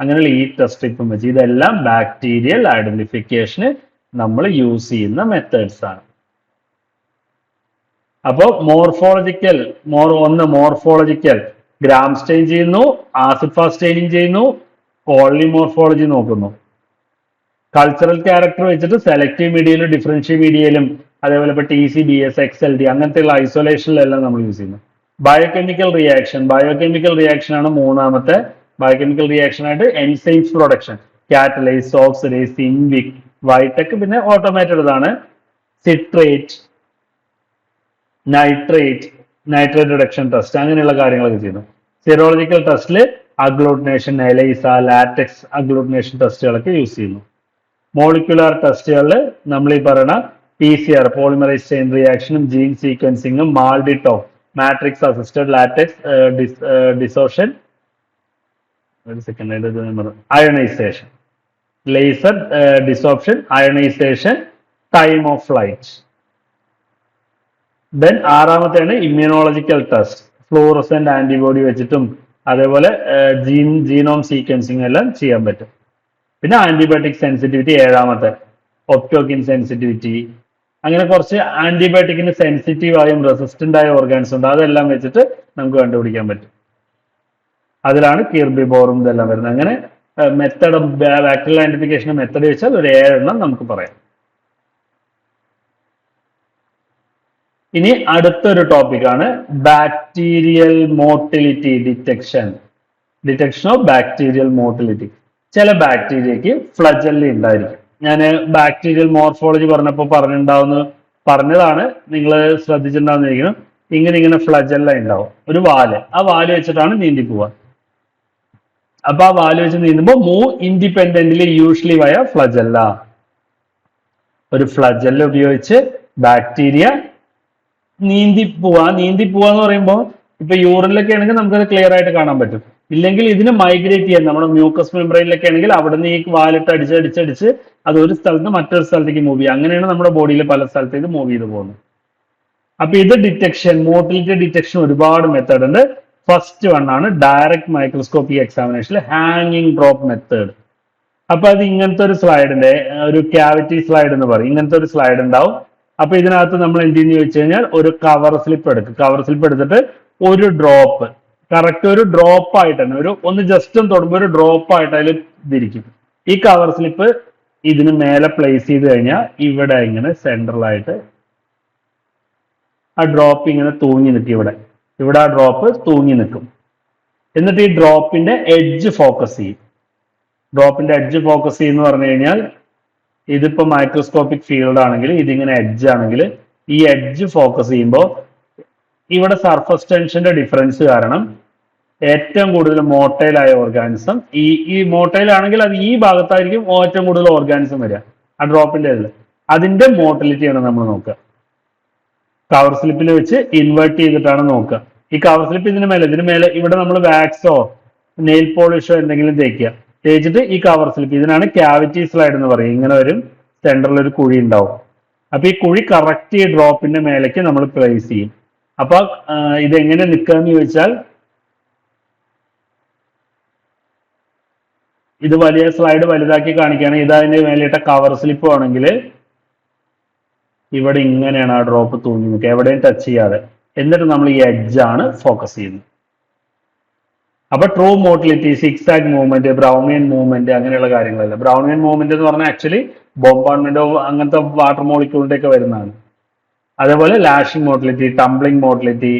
അങ്ങനെയുള്ള ഈ ടെസ്റ്റ് സ്ട്രിപ്പും വെച്ച്. ഇതെല്ലാം ബാക്ടീരിയൽ ഐഡന്റിഫിക്കേഷന് നമ്മൾ യൂസ് ചെയ്യുന്ന മെത്തേഡ്സ് ആണ്. അപ്പോൾ മോർഫോളജിക്കൽ മോർ ഒന്ന് മോർഫോളജിക്കൽ ഗ്രാം സ്റ്റെയിൻ ചെയ്യുന്നു ആസിഡ് ഫാസ്റ്റ് സ്റ്റെയിനിങ് ചെയ്യുന്നു കോളി മോർഫോളജി നോക്കുന്നു. കൾച്ചറൽ ക്യാരക്ടർ വെച്ചിട്ട് സെലക്റ്റീവ് മീഡിയയിലും ഡിഫറൻഷ്യൽ മീഡിയയിലും അതേപോലെ ഇപ്പൊ T C B S X L D അങ്ങനത്തെയുള്ള ഐസൊലേഷനിലെല്ലാം നമ്മൾ യൂസ് ചെയ്യുന്നു. ബയോകെമിക്കൽ റിയാക്ഷൻ ബയോകെമിക്കൽ റിയാക്ഷൻ ആണ് മൂന്നാമത്തെ. ബയോകെമിക്കൽ റിയാക്ഷൻ ആയിട്ട് enzymes production catalase oxidase IMViC VITEK പിന്നെ ഓട്ടോമേറ്റഡ് ആണ് citrate nitrate nitrate reduction test അങ്ങനെയുള്ള കാര്യങ്ങളൊക്കെ ചെയ്യുന്നു. സിറോളജിക്കൽ ടെസ്റ്റിൽ അഗ്ലൂട്ടിനേഷൻ എലൈസ ലാറ്റക്സ് അഗ്ലൂട്ടിനേഷൻ ടെസ്റ്റുകളൊക്കെ യൂസ് ചെയ്യുന്നു. മോളിക്കുലാർ ടെസ്റ്റുകളിൽ നമ്മൾ ഈ പറയുന്ന P C R polymerase chain റിയാക്ഷനും gene സീക്വൻസിങ്ങും MALDI TOF matrix assisted latex desorption ഒരു ionisation laser desorption ionisation time of flight then ആറാമത്തെയാണ് immunological test fluorescent antibody വെച്ചിട്ടും അതേപോലെ ജീൻ ജീനോം സീക്വൻസിങ് എല്ലാം ചെയ്യാൻ പറ്റും. പിന്നെ ആന്റിബയോട്ടിക് സെൻസിറ്റിവിറ്റി ഏഴാമത്തെ. ഒപ്റ്റോക്കിൻ സെൻസിറ്റിവിറ്റി അങ്ങനെ കുറച്ച് ആന്റിബയോട്ടിക്കിന് സെൻസിറ്റീവ് ആയും റെസിസ്റ്റന്റ് ആയ ഓർഗാൻസ് ഉണ്ട്. അതെല്ലാം വെച്ചിട്ട് നമുക്ക് കണ്ടുപിടിക്കാൻ പറ്റും. അതിലാണ് കീർബി ബോറും ഇതെല്ലാം വരുന്നത്. അങ്ങനെ മെത്തഡ് ബാക്ടീരിയൽ ഐഡന്റിഫിക്കേഷൻ മെത്തഡ് വെച്ചാൽ ഒരു ഏഴെണ്ണം നമുക്ക് പറയാം. ഇനി അടുത്തൊരു ടോപ്പിക്കാണ് bacterial motility detection. Detection of bacterial motility ചില ബാക്ടീരിയക്ക് ഫ്ലജല്ലി ഉണ്ടായിരിക്കും. ഞാൻ ബാക്ടീരിയൽ മോർഫോളജി പറഞ്ഞപ്പോൾ പറഞ്ഞിട്ടുണ്ടാവുന്ന പറഞ്ഞതാണ് നിങ്ങൾ ശ്രദ്ധിച്ചിട്ടുണ്ടാവുന്നിരിക്കണം ഇങ്ങനെ ഇങ്ങനെ ഫ്ലജല്ല ഉണ്ടാവും ഒരു വാൽ. ആ വാൽ വെച്ചിട്ടാണ് നീന്തി പോവുക. അപ്പൊ ആ വാൽ വെച്ച് നീന്തുമ്പോൾ move independently usually via flagella. ഒരു ഫ്ലജല്ല ഉപയോഗിച്ച് ബാക്ടീരിയ നീന്തി പോവാ നീന്തി പോവാന്ന് പറയുമ്പോൾ ഇപ്പൊ യൂറിനിലൊക്കെ ആണെങ്കിൽ നമുക്കത് ക്ലിയർ ആയിട്ട് കാണാൻ പറ്റും. ഇല്ലെങ്കിൽ ഇതിന് മൈഗ്രേറ്റ് ചെയ്യാൻ നമ്മുടെ മ്യൂക്കസ് മെമ്പറൈനിലൊക്കെ ആണെങ്കിൽ അവിടെ നിന്ന് ഈ വാലിട്ട് അടിച്ച് അടിച്ചടിച്ച് അത് ഒരു സ്ഥലത്ത് മറ്റൊരു സ്ഥലത്തേക്ക് മൂവ് ചെയ്യുക. അങ്ങനെയാണ് നമ്മുടെ ബോഡിയിൽ പല സ്ഥലത്തേക്ക് മൂവ് ചെയ്ത് പോകുന്നത്. അപ്പൊ ഇത് ഡിറ്റക്ഷൻ മോട്ടിലിറ്റി ഡിറ്റക്ഷൻ ഒരുപാട് മെത്തേഡ് ഉണ്ട്. ഫസ്റ്റ് വൺ ആണ് ഡയറക്റ്റ് മൈക്രോസ്കോപ്പി എക്സാമിനേഷനിൽ ഹാങ്ങിങ് ഡ്രോപ്പ് മെത്തേഡ് അപ്പൊ അത് ഇങ്ങനത്തെ ഒരു സ്ലൈഡിന്റെ ഒരു ക്യാവിറ്റി സ്ലൈഡ് എന്ന് പറയും. ഇങ്ങനത്തെ ഒരു സ്ലൈഡ് ഉണ്ടാവും. അപ്പൊ ഇതിനകത്ത് നമ്മൾ എന്ത് ചെയ്യുന്ന ചോദിച്ചു കഴിഞ്ഞാൽ ഒരു കവർ സ്ലിപ്പ് എടുക്കും. കവർ സ്ലിപ്പ് എടുത്തിട്ട് ഒരു ഡ്രോപ്പ് കറക്റ്റ് ഒരു ഡ്രോപ്പ് ആയിട്ട് തന്നെ ഒരു ഒന്ന് ജസ്റ്റ് ഒന്ന് തൊടുമ്പോൾ ഒരു ഡ്രോപ്പ് ആയിട്ട് അതിൽ ഇതിരിക്കും. ഈ കവർ സ്ലിപ്പ് ഇതിന് മേലെ പ്ലേസ് ചെയ്ത് കഴിഞ്ഞാൽ ഇവിടെ ഇങ്ങനെ സെൻട്രലായിട്ട് ആ ഡ്രോപ്പ് ഇങ്ങനെ തൂങ്ങി നിൽക്കും ഇവിടെ. ഇവിടെ ആ ഡ്രോപ്പ് തൂങ്ങി നിൽക്കും എന്നിട്ട് ഈ ഡ്രോപ്പിന്റെ എഡ്ജ് ഫോക്കസ് ചെയ്യും. ഡ്രോപ്പിന്റെ എഡ്ജ് ഫോക്കസ് ചെയ്യുന്ന പറഞ്ഞു കഴിഞ്ഞാൽ ഇതിപ്പോ മൈക്രോസ്കോപ്പിക് ഫീൽഡ് ആണെങ്കിൽ ഇതിങ്ങനെ എഡ്ജ് ആണെങ്കിൽ ഈ എഡ്ജ് ഫോക്കസ് ചെയ്യുമ്പോൾ ഇവിടെ സർഫസ് ടെൻഷന്റെ ഡിഫറൻസ് കാരണം ഏറ്റവും കൂടുതൽ മോട്ടൈലായ ഓർഗാനിസം ഈ ഈ മോട്ടൈൽ ആണെങ്കിൽ അത് ഈ ഭാഗത്തായിരിക്കും ഏറ്റവും കൂടുതൽ ഓർഗാനിസം വരിക. ആ ഡ്രോപ്പിന്റെ ഇതിൽ അതിന്റെ മോട്ടിലിറ്റിയാണ് നമ്മൾ നോക്കുക. കവർ സ്ലിപ്പിൽ വെച്ച് ഇൻവേർട്ട് ചെയ്തിട്ടാണ് നോക്കുക. ഈ കവർ സ്ലിപ്പ് ഇതിന് മേലെ ഇതിന് മേലെ ഇവിടെ നമ്മൾ വാക്സോ നെയിൽ പോളിഷോ എന്തെങ്കിലും തേക്കുക. തേച്ചിട്ട് ഈ കവർ സ്ലിപ്പ് ഇതിനാണ് ക്യാവിറ്റി സ്ലൈഡ് എന്ന് പറയും. ഇങ്ങനെ വരും സെന്ററിൽ ഒരു കുഴി ഉണ്ടാവും. അപ്പൊ ഈ കുഴി കറക്റ്റ് ഈ ഡ്രോപ്പിന്റെ മേലേക്ക് നമ്മൾ പ്ലേസ് ചെയ്യും. അപ്പൊ ഇതെങ്ങനെ നിൽക്കുക എന്ന് ചോദിച്ചാൽ ഇത് വലിയ സ്ലൈഡ് വലുതാക്കി കാണിക്കുകയാണെങ്കിൽ ഇത് അതിന്റെ മേലിട്ട കവർ സ്ലിപ്പ് ആണെങ്കിൽ ഇവിടെ ഇങ്ങനെയാണ് ആ ഡ്രോപ്പ് തൂങ്ങി നിൽക്കുക. എവിടെയും ടച്ച് ചെയ്യാതെ. എന്നിട്ട് നമ്മൾ ഈ എഡ്ജാണ് ഫോക്കസ് ചെയ്യുന്നത്. അപ്പൊ true motility six act movement Brownian movement അങ്ങനെയുള്ള കാര്യങ്ങളല്ല. ബ്രൗണിയൻ മൂവ്മെന്റ് എന്ന് പറഞ്ഞാൽ ആക്ച്വലി ബോംബാർമെന്റോ അങ്ങനത്തെ വാട്ടർ മോളിക്യൂളിന്റെ ഒക്കെ വരുന്നതാണ്. അതേപോലെ lashing motility tumbling motility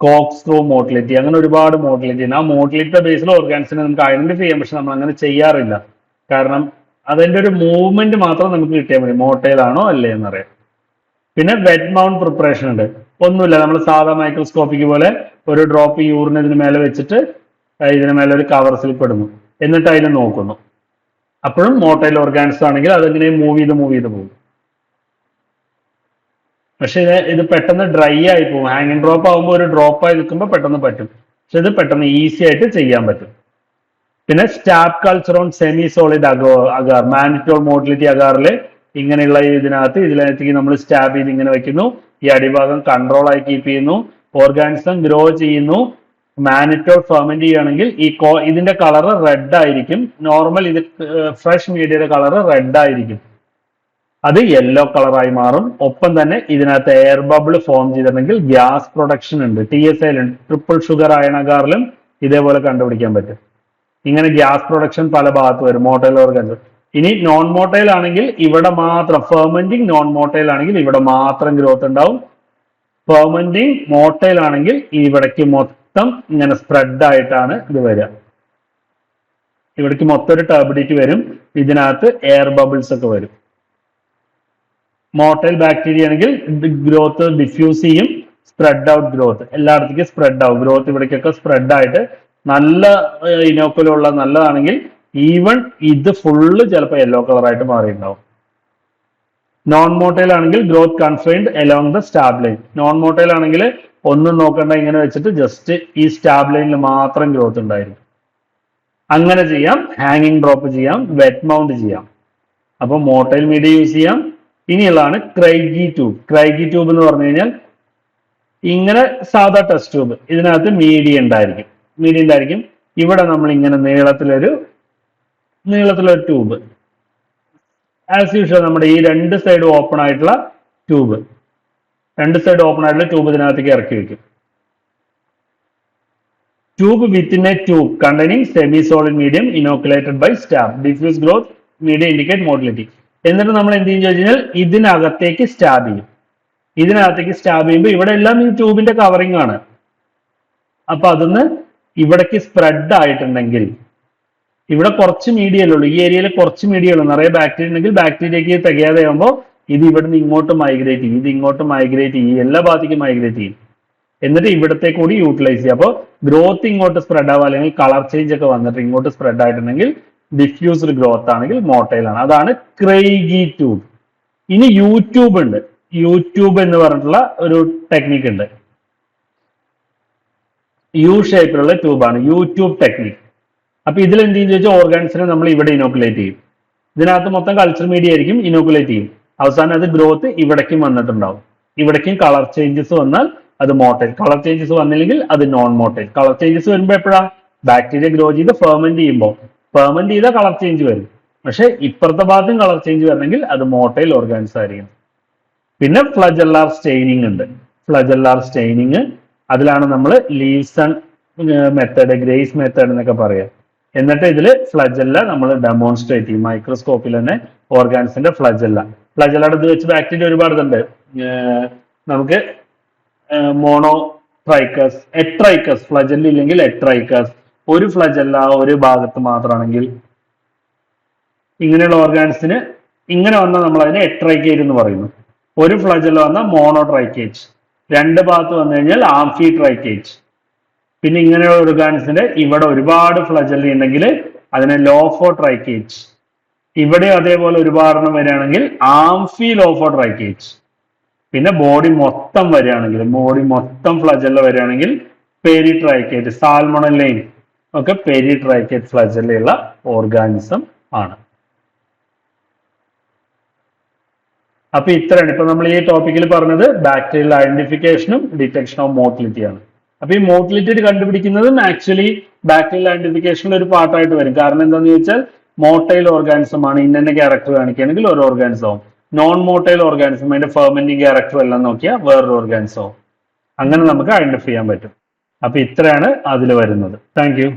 corkscrew motility അങ്ങനെ ഒരുപാട് മോട്ടിലിറ്റി ആ മോട്ടിലിറ്റിയുടെ ബേസിൽ ഓർഗാൻസിനെ നമുക്ക് ഐഡന്റിഫൈ ചെയ്യാം. പക്ഷെ നമ്മൾ അങ്ങനെ ചെയ്യാറില്ല. കാരണം അതിന്റെ ഒരു മൂവ്മെന്റ് മാത്രം നമുക്ക് കിട്ടിയാൽ മതി. മോട്ടയിലാണോ അല്ലേ എന്നറിയാം. പിന്നെ വെറ്റ് മൗണ്ട് പ്രിപ്പറേഷൻ ഉണ്ട്. ഒന്നുമില്ല. നമ്മൾ സാധാ മൈക്രോസ്കോപ്പിക്ക് പോലെ ഒരു ഡ്രോപ്പ് യൂറിനതിന് മേലെ വെച്ചിട്ട് ഇതിന് മേലെ ഒരു കവർ സ്ലിപ്പ് ഇടുന്നു. എന്നിട്ട് അതിൽ നോക്കുന്നു. അപ്പോഴും മോട്ടൈൽ ഓർഗാൻസ് ആണെങ്കിൽ അതെങ്ങനെ മൂവ് ചെയ്ത് മൂവ് ചെയ്ത് പോകും. പക്ഷെ ഇത് ഇത് പെട്ടെന്ന് ഡ്രൈ ആയി പോകും. ഹാങ് ഡ്രോപ്പ് ആകുമ്പോൾ ഒരു ഡ്രോപ്പ് ആയി നിൽക്കുമ്പോൾ പെട്ടെന്ന് പറ്റും. പക്ഷെ ഇത് പെട്ടെന്ന് ഈസി ആയിട്ട് ചെയ്യാൻ പറ്റും. പിന്നെ stab culture on semi solid agar agar mannitol motility അഗാറിൽ ഇങ്ങനെയുള്ള ഇതിനകത്ത് ഇതിനകത്തേക്ക് നമ്മൾ സ്റ്റാബ് ചെയ്ത് ഇങ്ങനെ വെക്കുന്നു. ഈ അടിഭാഗം കൺട്രോൾ ആയി കീപ്പ് ചെയ്യുന്നു. ഓർഗാനിസം ഗ്രോ ചെയ്യുന്നു. മാനിറ്റോൾ ഫെർമെന്റ് ചെയ്യുകയാണെങ്കിൽ ഈ കോ ഇതിന്റെ കളർ റെഡ് ആയിരിക്കും. നോർമൽ ഇത് ഫ്രഷ് മീഡിയയുടെ കളർ റെഡ് ആയിരിക്കും. അത് യെല്ലോ കളറായി മാറും. ഒപ്പം തന്നെ ഇതിനകത്ത് എയർ ബബിൾ ഫോം ചെയ്തിട്ടുണ്ടെങ്കിൽ ഗ്യാസ് പ്രൊഡക്ഷൻ ഉണ്ട്. T S I triple sugar അയണകാറിലും ഇതേപോലെ കണ്ടുപിടിക്കാൻ പറ്റും. ഇങ്ങനെ ഗ്യാസ് പ്രൊഡക്ഷൻ പല ഭാഗത്ത് വരും. മോട്ടൈൽ ഓർഗൻസ് ഇനി നോൺ മോട്ടൈൽ ആണെങ്കിൽ ഇവിടെ മാത്രം ഫെർമെന്റിങ് നോൺ മോട്ടൈൽ ആണെങ്കിൽ ഇവിടെ മാത്രം ഗ്രോത്ത് ഉണ്ടാവും. ഫെർമെന്റിങ് മോട്ടൈൽ ആണെങ്കിൽ ഇവിടേക്ക് മൊത്തം ഇങ്ങനെ സ്പ്രെഡ് ആയിട്ടാണ് ഇത് വരിക. ഇവിടേക്ക് മൊത്തം ഒരു ടർബിഡിറ്റി വരും. ഇതിനകത്ത് എയർ ബബിൾസ് ഒക്കെ വരും. മോട്ടൈൽ ബാക്ടീരിയ ആണെങ്കിൽ ഗ്രോത്ത് ഡിഫ്യൂസ് ചെയ്യും. സ്പ്രെഡ് ഔട്ട് ഗ്രോത്ത് എല്ലായിടത്തേക്കും സ്പ്രെഡ് ആവും. ഗ്രോത്ത് ഇവിടേക്കൊക്കെ സ്പ്രെഡ് ആയിട്ട് നല്ല ഇനോക്കുലുള്ള നല്ലതാണെങ്കിൽ ഈവൺ ഇത് ഫുള്ള് ചിലപ്പോൾ യെല്ലോ കളറായിട്ട് മാറിയിട്ടുണ്ടാവും. നോൺ മോട്ടൈൽ ആണെങ്കിൽ growth confined along the stab line non motile ആണെങ്കിൽ ഒന്നും നോക്കണ്ട ഇങ്ങനെ വെച്ചിട്ട് ജസ്റ്റ് ഈ സ്റ്റാബ് ലൈനിൽ മാത്രം ഗ്രോത്ത് ഉണ്ടായിരിക്കും. അങ്ങനെ ചെയ്യാം ഹാങ്ങിങ് ഡ്രോപ്പ് ചെയ്യാം വെറ്റ് മൗണ്ട് ചെയ്യാം. അപ്പോൾ മോട്ടൈൽ മീഡിയ യൂസ് ചെയ്യാം. ഇനിയുള്ളതാണ് ക്രൈഗി ട്യൂബ് ക്രൈഗി ട്യൂബ് എന്ന് പറഞ്ഞു കഴിഞ്ഞാൽ ഇങ്ങനെ സാധാ ടെസ്റ്റ് ട്യൂബ് ഇതിനകത്ത് മീഡിയ ഉണ്ടായിരിക്കും. മീഡിയ ഉണ്ടായിരിക്കും. ഇവിടെ നമ്മൾ ഇങ്ങനെ നീളത്തിലൊരു നീളത്തിലൊരു ട്യൂബ് ആസ് യൂഷ്വൽ നമ്മുടെ ഈ രണ്ട് സൈഡും ഓപ്പൺ ആയിട്ടുള്ള ട്യൂബ് രണ്ട് സൈഡ് ഓപ്പൺ ആയിട്ടുള്ള ട്യൂബ് ഇതിനകത്തേക്ക് ഇറക്കി വെക്കും. Tube within a tube containing semi solid medium inoculated by staph diffuse growth media indicate motility എന്നിട്ട് നമ്മൾ എന്ത് ചെയ്യും? ചോദിച്ചു കഴിഞ്ഞാൽ ഇതിനകത്തേക്ക് സ്റ്റാബ് ചെയ്യും. ഇതിനകത്തേക്ക് സ്റ്റാബ് ചെയ്യുമ്പോൾ ഇവിടെ എല്ലാം ഈ ട്യൂബിന്റെ കവറിംഗ് ആണ്. അപ്പൊ അതൊന്ന് ഇവിടേക്ക് സ്പ്രെഡ് ആയിട്ടുണ്ടെങ്കിൽ ഇവിടെ കുറച്ച് മീഡിയ ഉള്ളൂ. ഈ ഏരിയയിൽ കുറച്ച് മീഡിയ ഉള്ളൂ. നിറയെ ബാക്ടീരിയ ഉണ്ടെങ്കിൽ ബാക്ടീരിയക്ക് തികയാതെ ആകുമ്പോൾ ഇത് ഇവിടുന്ന് ഇങ്ങോട്ട് മൈഗ്രേറ്റ് ചെയ്യും. ഇത് ഇങ്ങോട്ട് മൈഗ്രേറ്റ് ചെയ്യും. എല്ലാ ഭാഗത്തേക്കും മൈഗ്രേറ്റ് ചെയ്യും. എന്നിട്ട് ഇവിടത്തെ കൂടി യൂട്ടിലൈസ് ചെയ്യും അപ്പോൾ ഗ്രോത്ത് ഇങ്ങോട്ട് സ്പ്രെഡ് ആവുക അല്ലെങ്കിൽ കളർ ചേഞ്ച് ഒക്കെ വന്നിട്ട് ഇങ്ങോട്ട് സ്പ്രെഡ് ആയിട്ടുണ്ടെങ്കിൽ ഡിഫ്യൂസ്ഡ് ഗ്രോത്ത് ആണെങ്കിൽ മോട്ടൈൽ ആണ്. അതാണ് ക്രൈഗി ട്യൂബ് ഇനി യൂട്യൂബ് ഉണ്ട്. യൂട്യൂബ് എന്ന് പറഞ്ഞിട്ടുള്ള ഒരു ടെക്നിക്ക് ഉണ്ട്. യു ഷേപ്പിലുള്ള ട്യൂബാണ് യൂട്യൂബ് ടെക്നിക് അപ്പൊ ഇതിൽ എന്ത് ചെയ്യും ചോദിച്ചാൽ ഓർഗാൻസിനെ നമ്മൾ ഇവിടെ ഇനോക്കുലേറ്റ് ചെയ്യും. ഇതിനകത്ത് മൊത്തം കൾച്ചർ മീഡിയ ആയിരിക്കും ഇനോക്കുലേറ്റ് ചെയ്യും. അവസാനം അത് ഗ്രോത്ത് ഇവിടേക്കും വന്നിട്ടുണ്ടാവും. ഇവിടേക്കും കളർ ചേഞ്ചസ് വന്നാൽ അത് മോട്ടൈൽ കളർ ചേഞ്ചസ് വന്നില്ലെങ്കിൽ അത് നോൺ മോട്ടൈൽ കളർ ചേഞ്ചസ് വരുമ്പോൾ എപ്പോഴാ? ബാക്ടീരിയ ഗ്രോ ചെയ്ത് ഫെർമെന്റ് ചെയ്യുമ്പോൾ ഫെർമെന്റ് ചെയ്താൽ കളർ ചേഞ്ച് വരും. പക്ഷെ ഇപ്പുറത്തെ ഭാഗത്തും കളർ ചേഞ്ച് വരണമെങ്കിൽ അത് മോട്ടൈൽ ഓർഗാൻസ് ആയിരിക്കും പിന്നെ ഫ്ലജല്ലാർ സ്റ്റെയിനിങ് ഉണ്ട്. ഫ്ലജല്ലാർ സ്റ്റെയിനിങ് അതിലാണ് നമ്മൾ ലീവ്സൺ മെത്തേഡ് ഗ്രേസ് മെത്തേഡ് എന്നൊക്കെ പറയാം. എന്നിട്ട് ഇതിൽ ഫ്ലജല്ല നമ്മൾ ഡെമോൺസ്ട്രേറ്റ് ചെയ്യും. മൈക്രോസ്കോപ്പിൽ തന്നെ ഓർഗാൻസിന്റെ ഫ്ലജല്ല ഫ്ലജല്ലയുടെ ഇത് വെച്ച് ബാക്ടീരിയ ഒരുപാടുണ്ട്. ഇതുണ്ട് നമുക്ക് മോണോ ട്രൈക്കസ് എട്രൈക്കസ് ഫ്ലജല്ല ഇല്ലെങ്കിൽ എട്രൈക്കസ് ഒരു ഫ്ലജല്ല ഒരു ഭാഗത്ത് മാത്രമാണെങ്കിൽ ഇങ്ങനെയുള്ള ഓർഗാൻസിന് ഇങ്ങനെ വന്നാൽ നമ്മൾ അതിനെ എട്രൈക്കേറ്റ് എന്ന് പറയുന്നു. ഒരു ഫ്ലജല്ല വന്നാൽ മോണോ ട്രൈക്കേജ് രണ്ട് ഭാഗത്ത് വന്നു കഴിഞ്ഞാൽ ആംഫി ട്രൈക്കേറ്റ് പിന്നെ ഇങ്ങനെയുള്ള ഓർഗാൻസിന്റെ ഇവിടെ ഒരുപാട് ഫ്ലജല്ലി ഉണ്ടെങ്കിൽ അതിനെ ലോഫോ ട്രൈക്കേറ്റ് ഇവിടെ അതേപോലെ ഒരുപാടെണ്ണം വരികയാണെങ്കിൽ ആംഫി ലോഫോ ട്രൈക്കേറ്റ് പിന്നെ ബോഡി മൊത്തം വരികയാണെങ്കിൽ ബോഡി മൊത്തം ഫ്ലജല്ല വരികയാണെങ്കിൽ പെരി ട്രൈക്കേറ്റ് സാൽമണലൈൻ ഒക്കെ പെരി ട്രൈക്കേറ്റ് ഫ്ലജല്ലയുള്ള ഓർഗാനിസം ആണ്. അപ്പൊ ഇത്രയാണ്. ഇപ്പൊ നമ്മൾ ഈ ടോപ്പിക്കിൽ പറഞ്ഞത് ബാക്ടീരിയൽ ഐഡന്റിഫിക്കേഷനും ഡിറ്റക്ഷൻ ഓഫ് മോട്ടിലിറ്റി ആണ്. അപ്പൊ ഈ മോട്ടിലിറ്റി കണ്ടുപിടിക്കുന്നതും ആക്ച്വലി ബാക്ടീരിയൽ ഐഡന്റിഫിക്കേഷനിൽ ഒരു പാർട്ടായിട്ട് വരും. കാരണം എന്താണെന്ന് ചോദിച്ചാൽ മോട്ടൈൽ ഓർഗാനിസം ആണ്. ഇന്ന ക്യാരക്ടർ കാണിക്കുകയാണെങ്കിൽ ഒരു ഓർഗാനിസം ആവും. നോൺ മോട്ടൈൽ ഓർഗാനിസം അതിന്റെ ഫെർമെന്റിങ് ക്യാരക്ടർ എല്ലാം നോക്കിയാൽ വേറൊരു ഓർഗാനിസം ആവും. അങ്ങനെ നമുക്ക് ഐഡന്റിഫൈ ചെയ്യാൻ പറ്റും. അപ്പൊ ഇത്രയാണ് അതിൽ വരുന്നത്. താങ്ക്